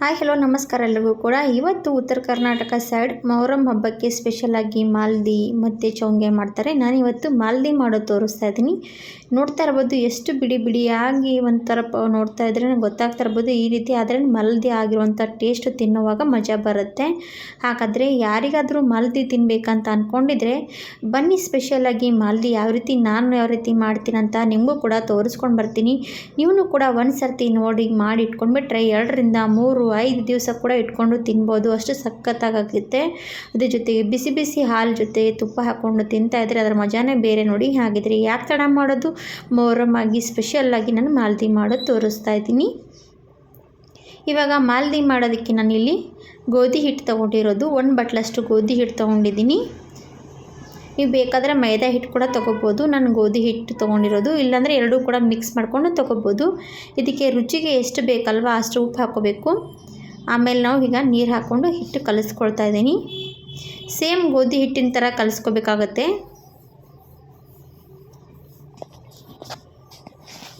Hi, hello, ನಮಸ್ಕಾರ ಎಲ್ಲರಿಗೂ ಕೂಡ. ಇವತ್ತು ಉತ್ತರ ಕರ್ನಾಟಕ ಸೈಡ್ ಮೊಹರಂ ಹಬ್ಬಕ್ಕೆ ಸ್ಪೆಷಲಾಗಿ ಮಾಲ್ದಿ ಮತ್ತು ಚೌಂಗೆ ಮಾಡ್ತಾರೆ. ನಾನು ಇವತ್ತು ಮಾಲ್ದಿ ಮಾಡೋದು ತೋರಿಸ್ತಾ ಇದ್ದೀನಿ. ನೋಡ್ತಾ ಇರ್ಬೋದು, ಎಷ್ಟು ಬಿಡಿ ಬಿಡಿಯಾಗಿ ಒಂಥರ ಪ ನೋಡ್ತಾ ಇದ್ರೆ ನಂಗೆ ಗೊತ್ತಾಗ್ತಾ ಇರ್ಬೋದು. ಈ ರೀತಿ ಆದರೆ ಮಲ್ದಿ ಆಗಿರುವಂಥ ಟೇಸ್ಟ್ ತಿನ್ನುವಾಗ ಮಜಾ ಬರುತ್ತೆ. ಹಾಗಾದರೆ ಯಾರಿಗಾದರೂ ಮಲ್ದಿ ತಿನ್ನಬೇಕಂತ ಅಂದ್ಕೊಂಡಿದ್ರೆ ಬನ್ನಿ ಸ್ಪೆಷಲಾಗಿ ಮಾಲ್ದಿ ಯಾವ ರೀತಿ ನಾನು ಯಾವ ರೀತಿ ಮಾಡ್ತೀನಂತ ನಿಮಗೂ ಕೂಡ ತೋರಿಸ್ಕೊಂಡು ಬರ್ತೀನಿ. ನೀವು ಕೂಡ ಒಂದು ಸರ್ತಿ ನೋಡಿ ಮಾಡಿ ಇಟ್ಕೊಂಡ್ಬಿಟ್ರೆ ಎರಡರಿಂದ ಮೂರು ಐದು ದಿವಸ ಕೂಡ ಇಟ್ಕೊಂಡು ತಿನ್ಬೋದು. ಅಷ್ಟು ಸಖತ್ತಾಗುತ್ತೆ ಅದ್ರ ಜೊತೆಗೆ ಬಿಸಿ ಬಿಸಿ ಹಾಲು ಜೊತೆ ತುಪ್ಪ ಹಾಕ್ಕೊಂಡು ತಿಂತಾ ಇದ್ರೆ ಅದರ ಮಜಾನೇ ಬೇರೆ ನೋಡಿ ಹಾಗಿದ್ರೆ ಯಾಕೆ ತಡ ಮಾಡೋದು? ಮೊಹರಮ್ ಆಗಿ ಸ್ಪೆಷಲ್ಲಾಗಿ ನಾನು ಮಾಲ್ದಿ ಮಾಡೋದು ತೋರಿಸ್ತಾ ಇದ್ದೀನಿ. ಇವಾಗ ಮಾಲ್ದಿ ಮಾಡೋದಕ್ಕೆ ನಾನಿಲ್ಲಿ ಗೋಧಿ ಹಿಟ್ಟು ತೊಗೊಂಡಿರೋದು. ಒಂದು ಬಟ್ಲಷ್ಟು ಗೋಧಿ ಹಿಟ್ಟು ತೊಗೊಂಡಿದ್ದೀನಿ. ನೀವು ಬೇಕಾದರೆ ಮೈದಾ ಹಿಟ್ಟು ಕೂಡ ತೊಗೋಬೋದು. ನಾನು ಗೋಧಿ ಹಿಟ್ಟು ತೊಗೊಂಡಿರೋದು. ಇಲ್ಲಾಂದರೆ ಎರಡೂ ಕೂಡ ಮಿಕ್ಸ್ ಮಾಡಿಕೊಂಡು ತೊಗೋಬೋದು. ಇದಕ್ಕೆ ರುಚಿಗೆ ಎಷ್ಟು ಬೇಕಲ್ವ ಅಷ್ಟು ಉಪ್ಪು ಹಾಕೋಬೇಕು ಆಮೇಲೆ ನಾವು ಈಗ ನೀರು ಹಾಕ್ಕೊಂಡು ಹಿಟ್ಟು ಕಲಿಸ್ಕೊಳ್ತಾ ಇದ್ದೀನಿ. ಸೇಮ್ ಗೋಧಿ ಹಿಟ್ಟಿನ ಥರ ಕಲಿಸ್ಕೋಬೇಕಾಗತ್ತೆ.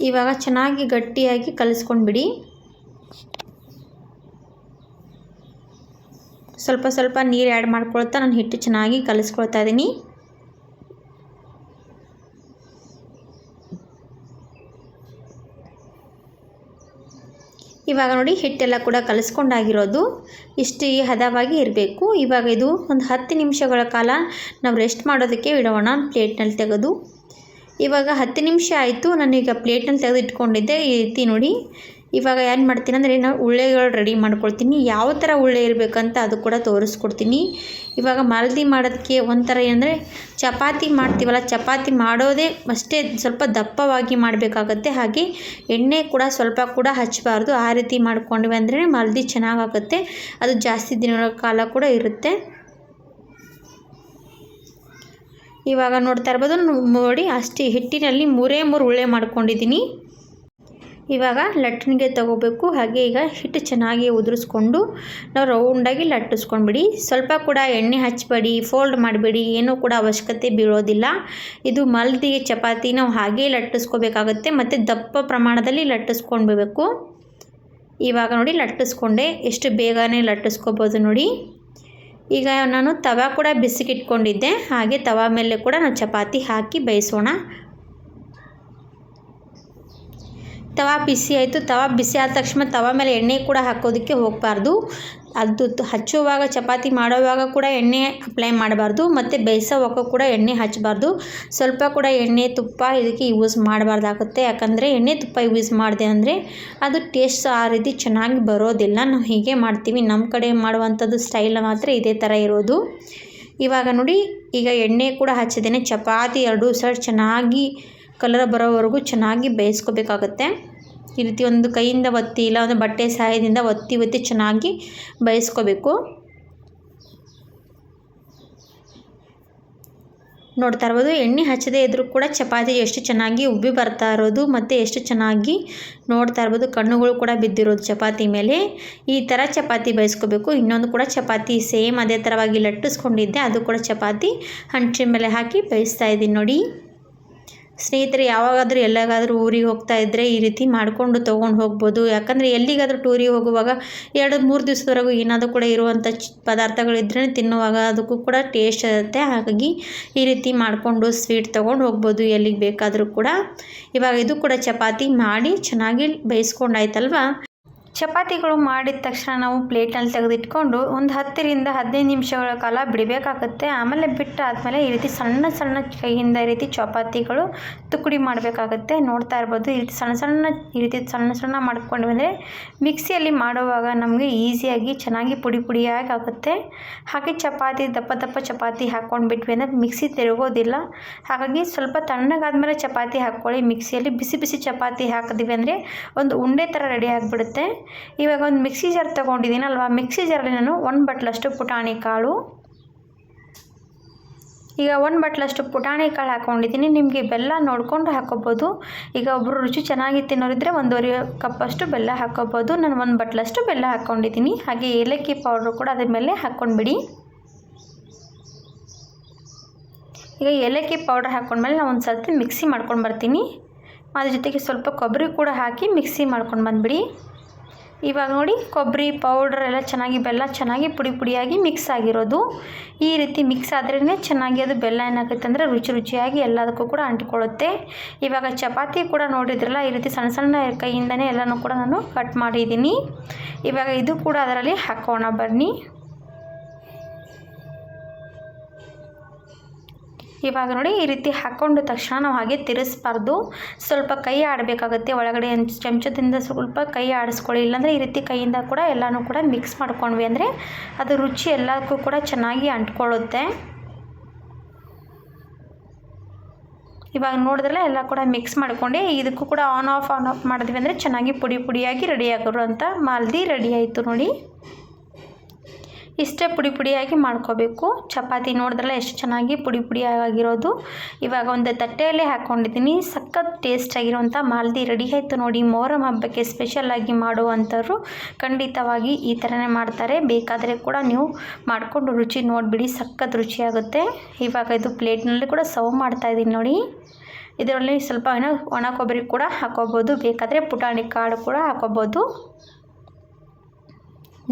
ಇವಾಗ ಚೆನ್ನಾಗಿ ಗಟ್ಟಿಯಾಗಿ ಕಲಿಸ್ಕೊಂಡ್ಬಿಡಿ. ಸ್ವಲ್ಪ ಸ್ವಲ್ಪ ನೀರು ಆ್ಯಡ್ ಮಾಡ್ಕೊಳ್ತಾ ನಾನು ಹಿಟ್ಟು ಚೆನ್ನಾಗಿ ಕಲಿಸ್ಕೊಳ್ತಾ ಇದ್ದೀನಿ. ಇವಾಗ ನೋಡಿ ಹಿಟ್ಟೆಲ್ಲ ಕೂಡ ಕಲಿಸ್ಕೊಂಡಾಗಿರೋದು. ಇಷ್ಟು ಹದವಾಗಿ ಇರಬೇಕು. ಇವಾಗ ಇದು ಒಂದು ಹತ್ತು ನಿಮಿಷಗಳ ಕಾಲ ನಾವು ರೆಸ್ಟ್ ಮಾಡೋದಕ್ಕೆ ಇಡೋಣ ಪ್ಲೇಟ್ನಲ್ಲಿ ತೆಗೆದು. ಇವಾಗ ಹತ್ತು ನಿಮಿಷ ಆಯಿತು. ನಾನೀಗ ಪ್ಲೇಟ್ನಲ್ಲಿ ತೆಗೆದು ಇಟ್ಕೊಂಡಿದ್ದೆ ಈ ರೀತಿ ನೋಡಿ ಇವಾಗ ಏನು ಮಾಡ್ತೀನಿ ಅಂದರೆ ನಾನು ಉಳ್ಳೆಗಳು ರೆಡಿ ಮಾಡ್ಕೊಳ್ತೀನಿ. ಯಾವ ಥರ ಉಳ್ಳೆ ಇರಬೇಕಂತ ಅದು ಕೂಡ ತೋರಿಸ್ಕೊಡ್ತೀನಿ. ಇವಾಗ ಮಲ್ದಿ ಮಾಡೋದಕ್ಕೆ ಒಂಥರ ಏನಂದರೆ ಚಪಾತಿ ಮಾಡ್ತೀವಲ್ಲ, ಚಪಾತಿ ಮಾಡೋದೇ ಅಷ್ಟೇ ಸ್ವಲ್ಪ ದಪ್ಪವಾಗಿ ಮಾಡಬೇಕಾಗತ್ತೆ. ಹಾಗೆ ಎಣ್ಣೆ ಕೂಡ ಸ್ವಲ್ಪ ಕೂಡ ಹಚ್ಚಬಾರ್ದು ಆ ರೀತಿ ಮಾಡ್ಕೊಂಡ್ವಿ ಅಂದರೆ ಮಲ್ದಿ ಚೆನ್ನಾಗಾಗುತ್ತೆ. ಅದು ಜಾಸ್ತಿ ದಿನಗಳ ಕಾಲ ಕೂಡ ಇರುತ್ತೆ. ಇವಾಗ ನೋಡ್ತಾ ಇರ್ಬೋದು, ನೋಡಿ ಅಷ್ಟೇ ಹಿಟ್ಟಿನಲ್ಲಿ ಮೂರೇ ಮೂರು ಉಳ್ಳೆ ಮಾಡ್ಕೊಂಡಿದ್ದೀನಿ. ಇವಾಗ ಲಟ್ಟಣಿಗೆ ತಗೋಬೇಕು. ಹಾಗೆ ಈಗ ಹಿಟ್ಟು ಚೆನ್ನಾಗಿ ಉದುರಿಸ್ಕೊಂಡು ನಾವು ರೌಂಡಾಗಿ ಲಟ್ಟಿಸ್ಕೊಂಡ್ಬಿಡಿ. ಸ್ವಲ್ಪ ಕೂಡ ಎಣ್ಣೆ ಹಚ್ಚಬೇಡಿ ಫೋಲ್ಡ್ ಮಾಡಬೇಡಿ. ಏನೂ ಕೂಡ ಅವಶ್ಯಕತೆ ಬೀಳೋದಿಲ್ಲ. ಇದು ಮಲ್ದಿಗೆ ಚಪಾತಿ ನಾವು ಹಾಗೇ ಲಟ್ಟಿಸ್ಕೋಬೇಕಾಗುತ್ತೆ. ಮತ್ತು ದಪ್ಪ ಪ್ರಮಾಣದಲ್ಲಿ ಲಟ್ಟಿಸ್ಕೊಂಡ್ಬೇಕು. ಇವಾಗ ನೋಡಿ ಲಟ್ಟಿಸ್ಕೊಂಡೆ. ಎಷ್ಟು ಬೇಗನೆ ಲಟ್ಟಿಸ್ಕೋಬೋದು ನೋಡಿ. ಈಗ ನಾನು ತವಾ ಕೂಡ ಬಿಸಿಗಿಟ್ಕೊಂಡಿದ್ದೆ. ಹಾಗೆ ತವಾ ಮೇಲೆ ಕೂಡ ನಾವು ಚಪಾತಿ ಹಾಕಿ ಬೇಯಿಸೋಣ. ತವಾ ಬಿಸಿ ಆಯಿತು. ತವಾ ಬಿಸಿ ಆದ ತಕ್ಷಣ ತವಾ ಮೇಲೆ ಎಣ್ಣೆ ಕೂಡ ಹಾಕೋದಕ್ಕೆ ಹೋಗಬಾರ್ದು. ಅದು ಹಚ್ಚುವಾಗ, ಚಪಾತಿ ಮಾಡುವಾಗ ಕೂಡ ಎಣ್ಣೆ ಅಪ್ಲೈ ಮಾಡಬಾರ್ದು. ಮತ್ತು ಬೇಯಿಸೋವಾಗ ಕೂಡ ಎಣ್ಣೆ ಹಚ್ಚಬಾರ್ದು. ಸ್ವಲ್ಪ ಕೂಡ ಎಣ್ಣೆ, ತುಪ್ಪ ಇದಕ್ಕೆ ಯೂಸ್ ಮಾಡಬಾರ್ದಾಗುತ್ತೆ. ಯಾಕಂದರೆ ಎಣ್ಣೆ, ತುಪ್ಪ ಯೂಸ್ ಮಾಡಿದೆ ಅಂದರೆ ಅದು ಟೇಸ್ಟ್ ಆ ರೀತಿ ಚೆನ್ನಾಗಿ ಬರೋದಿಲ್ಲ. ನಾವು ಹೀಗೆ ಮಾಡ್ತೀವಿ. ನಮ್ಮ ಕಡೆ ಮಾಡುವಂಥದ್ದು ಸ್ಟೈಲ್ ಮಾತ್ರ ಇದೇ ಥರ ಇರೋದು. ಇವಾಗ ನೋಡಿ, ಈಗ ಎಣ್ಣೆ ಕೂಡ ಹಚ್ಚಿದ್ದೇನೆ. ಚಪಾತಿ ಎರಡು ಸೈಡ್ ಚೆನ್ನಾಗಿ ಕಲರ್ ಬರೋವರೆಗೂ ಚೆನ್ನಾಗಿ ಬೇಯಿಸ್ಕೋಬೇಕಾಗತ್ತೆ. ಈ ರೀತಿ ಒಂದು ಕೈಯಿಂದ ಒತ್ತಿ, ಇಲ್ಲ ಒಂದು ಬಟ್ಟೆ ಸಹಾಯದಿಂದ ಒತ್ತಿ ಒತ್ತಿ ಚೆನ್ನಾಗಿ ಬೇಯಿಸ್ಕೋಬೇಕು. ನೋಡ್ತಾ ಇರ್ಬೋದು, ಎಣ್ಣೆ ಹಚ್ಚದೇ ಇದ್ದರೂ ಕೂಡ ಚಪಾತಿ ಎಷ್ಟು ಚೆನ್ನಾಗಿ ಉಬ್ಬಿ ಬರ್ತಾ ಇರೋದು ಮತ್ತು ಎಷ್ಟು ಚೆನ್ನಾಗಿ ನೋಡ್ತಾ ಇರ್ಬೋದು, ಕಣ್ಣುಗಳು ಕೂಡ ಬಿದ್ದಿರೋದು ಚಪಾತಿ ಮೇಲೆ. ಈ ಥರ ಚಪಾತಿ ಬೇಯಿಸ್ಕೋಬೇಕು. ಇನ್ನೊಂದು ಕೂಡ ಚಪಾತಿ ಸೇಮ್ ಅದೇ ಥರವಾಗಿ ಲಟ್ಟಿಸ್ಕೊಂಡಿದ್ದೆ, ಅದು ಕೂಡ ಚಪಾತಿ. ಹಂಚಿನ ಮೇಲೆ ಹಾಕಿ ಬೇಯಿಸ್ತಾ ಇದ್ದೀನಿ ನೋಡಿ. ಸ್ನೇಹಿತರೆ, ಯಾವಾಗಾದರೂ ಎಲ್ಲಾಗಾದರೂ ಊರಿಗೆ ಹೋಗ್ತಾ ಇದ್ದರೆ ಈ ರೀತಿ ಮಾಡಿಕೊಂಡು ತೊಗೊಂಡು ಹೋಗ್ಬೋದು. ಯಾಕಂದರೆ ಎಲ್ಲಿಗಾದರೂ ಟೂರಿಗೆ ಹೋಗುವಾಗ ಎರಡು, ಮೂರು ದಿವಸದವರೆಗೂ ಏನಾದರೂ ಕೂಡ ಇರುವಂಥ ಚಿ ಪದಾರ್ಥಗಳಿದ್ರೆ ತಿನ್ನುವಾಗ ಅದಕ್ಕೂ ಕೂಡ ಟೇಸ್ಟ್ ಇರುತ್ತೆ. ಹಾಗಾಗಿ ಈ ರೀತಿ ಮಾಡಿಕೊಂಡು ಸ್ವೀಟ್ ತೊಗೊಂಡು ಹೋಗ್ಬೋದು. ಎಲ್ಲಿಗೆ ಬೇಕಾದರೂ ಕೂಡ. ಇವಾಗ ಇದು ಕೂಡ ಚಪಾತಿ ಮಾಡಿ ಚೆನ್ನಾಗಿ ಬೇಯಿಸ್ಕೊಂಡಾಯ್ತಲ್ವ ಚಪಾತಿಗಳು ಮಾಡಿದ ತಕ್ಷಣ ನಾವು ಪ್ಲೇಟಲ್ಲಿ ತೆಗೆದಿಟ್ಕೊಂಡು ಒಂದು ಹತ್ತರಿಂದ ಹದಿನೈದು ನಿಮಿಷಗಳ ಕಾಲ ಬಿಡಬೇಕಾಗುತ್ತೆ. ಆಮೇಲೆ ಬಿಟ್ಟು ಆದಮೇಲೆ ಈ ರೀತಿ ಸಣ್ಣ ಸಣ್ಣ ಕೈಯಿಂದ ಈ ರೀತಿ ಚಪಾತಿಗಳು ತುಕ್ಕಡಿ ಮಾಡಬೇಕಾಗುತ್ತೆ. ನೋಡ್ತಾ ಇರ್ಬೋದು, ಈ ರೀತಿ ಸಣ್ಣ ಸಣ್ಣ, ಈ ರೀತಿ ಸಣ್ಣ ಸಣ್ಣ ಮಾಡ್ಕೊಂಡು ಬಂದರೆ ಮಿಕ್ಸಿಯಲ್ಲಿ ಮಾಡುವಾಗ ನಮಗೆ ಈಸಿಯಾಗಿ ಚೆನ್ನಾಗಿ ಪುಡಿ ಪುಡಿಯಾಗಿ ಆಗುತ್ತೆ ಹಾಗೆ ಚಪಾತಿ, ದಪ್ಪ ದಪ್ಪ ಚಪಾತಿ ಹಾಕ್ಕೊಂಡು ಬಿಟ್ವಿ ಅಂದರೆ ಮಿಕ್ಸಿ ತಿರುಗೋದಿಲ್ಲ. ಹಾಗಾಗಿ ಸ್ವಲ್ಪ ತಣ್ಣಗಾದ್ಮೇಲೆ ಚಪಾತಿ ಹಾಕ್ಕೊಳ್ಳಿ. ಮಿಕ್ಸಿಯಲ್ಲಿ ಬಿಸಿ ಬಿಸಿ ಚಪಾತಿ ಹಾಕಿದ್ವಿ ಅಂದರೆ ಒಂದು ಉಂಡೆ ಥರ ರೆಡಿ ಆಗಿಬಿಡುತ್ತೆ. ಇವಾಗ ಒಂದು ಮಿಕ್ಸಿ ಜಾರ್ ತೊಗೊಂಡಿದ್ದೀನಲ್ವ? ಮಿಕ್ಸಿ ಜಾರಲ್ಲಿ ನಾನು ಒಂದು ಬಟ್ಲಷ್ಟು ಪುಟಾಣಿ ಕಾಳು. ಈಗ ಒಂದು ಬಟ್ಲಷ್ಟು ಪುಟಾಣಿ ಕಾಳು ಹಾಕ್ಕೊಂಡಿದ್ದೀನಿ ನಿಮಗೆ ಬೆಲ್ಲ ನೋಡಿಕೊಂಡು ಹಾಕೋಬೋದು. ಈಗ ಒಬ್ಬರು ರುಚಿ ಚೆನ್ನಾಗಿ ತಿನ್ನೋರಿದ್ದರೆ ಒಂದೂವರೆ ಕಪ್ಪಷ್ಟು ಬೆಲ್ಲ ಹಾಕೋಬೋದು. ನಾನು ಒಂದು ಬಟ್ಲಷ್ಟು ಬೆಲ್ಲ ಹಾಕ್ಕೊಂಡಿದ್ದೀನಿ ಹಾಗೆ ಏಲಕ್ಕಿ ಪೌಡ್ರು ಕೂಡ ಅದ್ರ ಮೇಲೆ ಹಾಕ್ಕೊಂಡ್ಬಿಡಿ. ಈಗ ಏಲಕ್ಕಿ ಪೌಡ್ರ್ ಹಾಕ್ಕೊಂಡ್ಮೇಲೆ ನಾನು ಒಂದು ಸರ್ತಿ ಮಿಕ್ಸಿ ಮಾಡ್ಕೊಂಡು ಬರ್ತೀನಿ. ಅದ್ರ ಜೊತೆಗೆ ಸ್ವಲ್ಪ ಕೊಬ್ಬರಿ ಕೂಡ ಹಾಕಿ ಮಿಕ್ಸಿ ಮಾಡ್ಕೊಂಡು ಬಂದುಬಿಡಿ. ಇವಾಗ ನೋಡಿ ಕೊಬ್ಬರಿ ಪೌಡ್ರ್ ಎಲ್ಲ ಚೆನ್ನಾಗಿ, ಬೆಲ್ಲ ಚೆನ್ನಾಗಿ ಪುಡಿ ಪುಡಿಯಾಗಿ ಮಿಕ್ಸ್ ಆಗಿರೋದು. ಈ ರೀತಿ ಮಿಕ್ಸ್ ಆದ್ರೇ ಚೆನ್ನಾಗಿ ಅದು ಬೆಲ್ಲ ಏನಾಗುತ್ತೆ ಅಂದರೆ ರುಚಿ ರುಚಿಯಾಗಿ ಎಲ್ಲದಕ್ಕೂ ಕೂಡ ಅಂಟಿಕೊಳ್ಳುತ್ತೆ. ಇವಾಗ ಚಪಾತಿ ಕೂಡ ನೋಡಿದ್ರಲ್ಲ, ಈ ರೀತಿ ಸಣ್ಣ ಸಣ್ಣ ಕೈಯಿಂದನೇ ಎಲ್ಲನೂ ಕೂಡ ನಾನು ಕಟ್ ಮಾಡಿದ್ದೀನಿ. ಇವಾಗ ಇದು ಕೂಡ ಅದರಲ್ಲಿ ಹಾಕೋಣ ಬನ್ನಿ. ಇವಾಗ ನೋಡಿ ಈ ರೀತಿ ಹಾಕ್ಕೊಂಡ ತಕ್ಷಣ ನಾವು ಹಾಗೆ ತಿರಿಸ್ಬಾರ್ದು. ಸ್ವಲ್ಪ ಕೈ ಆಡಬೇಕಾಗುತ್ತೆ ಒಳಗಡೆ ಚಮಚದಿಂದ ಸ್ವಲ್ಪ ಕೈ ಆಡಿಸ್ಕೊಳ್ಳಿ. ಇಲ್ಲಾಂದರೆ ಈ ರೀತಿ ಕೈಯಿಂದ ಕೂಡ ಎಲ್ಲನೂ ಕೂಡ ಮಿಕ್ಸ್ ಮಾಡ್ಕೊಂಡ್ವಿ ಅಂದರೆ ಅದು ರುಚಿ ಎಲ್ಲದಕ್ಕೂ ಕೂಡ ಚೆನ್ನಾಗಿ ಅಂಟ್ಕೊಳ್ಳುತ್ತೆ. ಇವಾಗ ನೋಡಿದ್ರಲ್ಲ ಎಲ್ಲ ಕೂಡ ಮಿಕ್ಸ್ ಮಾಡ್ಕೊಂಡು. ಇದಕ್ಕೂ ಕೂಡ ಆನ್ ಆಫ್ ಆನ್ ಆಫ್ ಮಾಡಿದ್ವಿ ಅಂದರೆ ಚೆನ್ನಾಗಿ ಪುಡಿ ಪುಡಿಯಾಗಿ ರೆಡಿ ಅಂತ ಮಾಲ್ದಿ ರೆಡಿ ಆಯಿತು ನೋಡಿ. ಇಷ್ಟೇ ಪುಡಿ ಪುಡಿಯಾಗಿ ಮಾಡ್ಕೋಬೇಕು. ಚಪಾತಿ ನೋಡಿದ್ರಲ್ಲ ಎಷ್ಟು ಚೆನ್ನಾಗಿ ಪುಡಿ ಪುಡಿಯಾಗಿರೋದು. ಇವಾಗ ಒಂದು ತಟ್ಟೆಯಲ್ಲಿ ಹಾಕ್ಕೊಂಡಿದ್ದೀನಿ ಸಖತ್ ಟೇಸ್ಟ್ ಆಗಿರುವಂಥ ಮಾಲ್ದಿ ರೆಡಿ ಆಯಿತು ನೋಡಿ. ಮೊಹರಂ ಹಬ್ಬಕ್ಕೆ ಸ್ಪೆಷಲಾಗಿ ಮಾಡುವಂಥವ್ರು ಖಂಡಿತವಾಗಿ ಈ ಥರನೇ ಮಾಡ್ತಾರೆ. ಬೇಕಾದರೆ ಕೂಡ ನೀವು ಮಾಡಿಕೊಂಡು ರುಚಿ ನೋಡಿಬಿಡಿ. ಸಖತ್ ರುಚಿಯಾಗುತ್ತೆ. ಇವಾಗ ಇದು ಪ್ಲೇಟ್ನಲ್ಲಿ ಕೂಡ ಸರ್ವ್ ಮಾಡ್ತಾಯಿದ್ದೀನಿ ನೋಡಿ. ಇದರಲ್ಲಿ ಸ್ವಲ್ಪ ಏನೋ ಒಣ ಕೊಬ್ಬರಿ ಕೂಡ ಹಾಕೋಬೋದು. ಬೇಕಾದರೆ ಪುಟಾಣಿ ಕಾಳು ಕೂಡ ಹಾಕೋಬೋದು.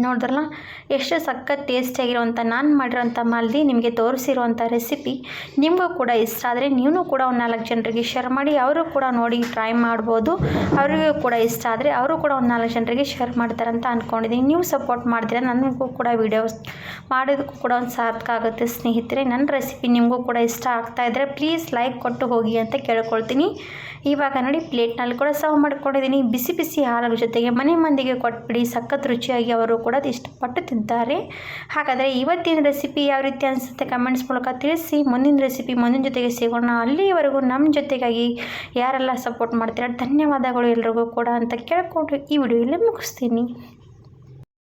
ನೋಡಿದ್ರಲ್ಲ? ಎಷ್ಟು ಸಖತ್ ಟೇಸ್ಟಿಯಾಗಿರುವಂಥ ನಾನು ಮಾಡಿರೋಂಥ ಮಾಲ್ದಿ ನಿಮಗೆ ತೋರಿಸಿರುವಂಥ ರೆಸಿಪಿ ನಿಮಗೂ ಕೂಡ ಇಷ್ಟ ಆದರೆ ನೀವು ಕೂಡ ಒಂದು ನಾಲ್ಕು ಜನರಿಗೆ ಶೇರ್ ಮಾಡಿ, ಅವರು ಕೂಡ ನೋಡಿ ಟ್ರೈ ಮಾಡ್ಬೋದು. ಅವರಿಗೂ ಕೂಡ ಇಷ್ಟ ಆದರೆ ಅವರು ಕೂಡ ಒಂದು ನಾಲ್ಕು ಜನರಿಗೆ ಶೇರ್ ಮಾಡ್ತಾರೆ ಅಂತ ಅಂದ್ಕೊಂಡಿದ್ದೀನಿ ನೀವು ಸಪೋರ್ಟ್ ಮಾಡಿದ್ರೆ ನನಗೂ ಕೂಡ ವೀಡಿಯೋಸ್ ಮಾಡೋದಕ್ಕೂ ಕೂಡ ಒಂದು ಸಾರ್ಥಕ ಆಗುತ್ತೆ ಸ್ನೇಹಿತರೆ. ನನ್ನ ರೆಸಿಪಿ ನಿಮಗೂ ಕೂಡ ಇಷ್ಟ ಆಗ್ತಾ ಇದ್ದರೆ ಪ್ಲೀಸ್ ಲೈಕ್ ಕೊಟ್ಟು ಹೋಗಿ ಅಂತ ಕೇಳ್ಕೊಳ್ತೀನಿ. ಇವಾಗ ನೋಡಿ ಪ್ಲೇಟ್ನಲ್ಲಿ ಕೂಡ ಸರ್ವ್ ಮಾಡ್ಕೊಂಡಿದ್ದೀನಿ ಬಿಸಿ ಬಿಸಿ ಹಾಲರ ಜೊತೆಗೆ ಮನೆ ಮಂದಿಗೆ ಕೊಟ್ಬಿಡಿ. ಸಖತ್ ರುಚಿಯಾಗಿ ಅವರು ಕೂಡ ಇಷ್ಟಪಟ್ಟು ತಿಂತಾರೆ. ಹಾಗಾದರೆ ಇವತ್ತಿನ ರೆಸಿಪಿ ಯಾವ ರೀತಿ ಅನಿಸುತ್ತೆ ಕಮೆಂಟ್ಸ್ ಮೂಲಕ ತಿಳಿಸಿ. ಮುಂದಿನ ರೆಸಿಪಿ ಮುಂದಿನ ಜೊತೆಗೆ ಸಿಗೋಣ. ಅಲ್ಲಿವರೆಗೂ ನಮ್ಮ ಜೊತೆಗಾಗಿ ಯಾರೆಲ್ಲ ಸಪೋರ್ಟ್ ಮಾಡ್ತೀರ, ಧನ್ಯವಾದಗಳು ಎಲ್ರಿಗೂ ಕೂಡ ಅಂತ ಕೇಳಿಕೊಂಡು ಈ ವಿಡಿಯೋ ಇಲ್ಲೇ ಮುಗಿಸ್ತೀನಿ.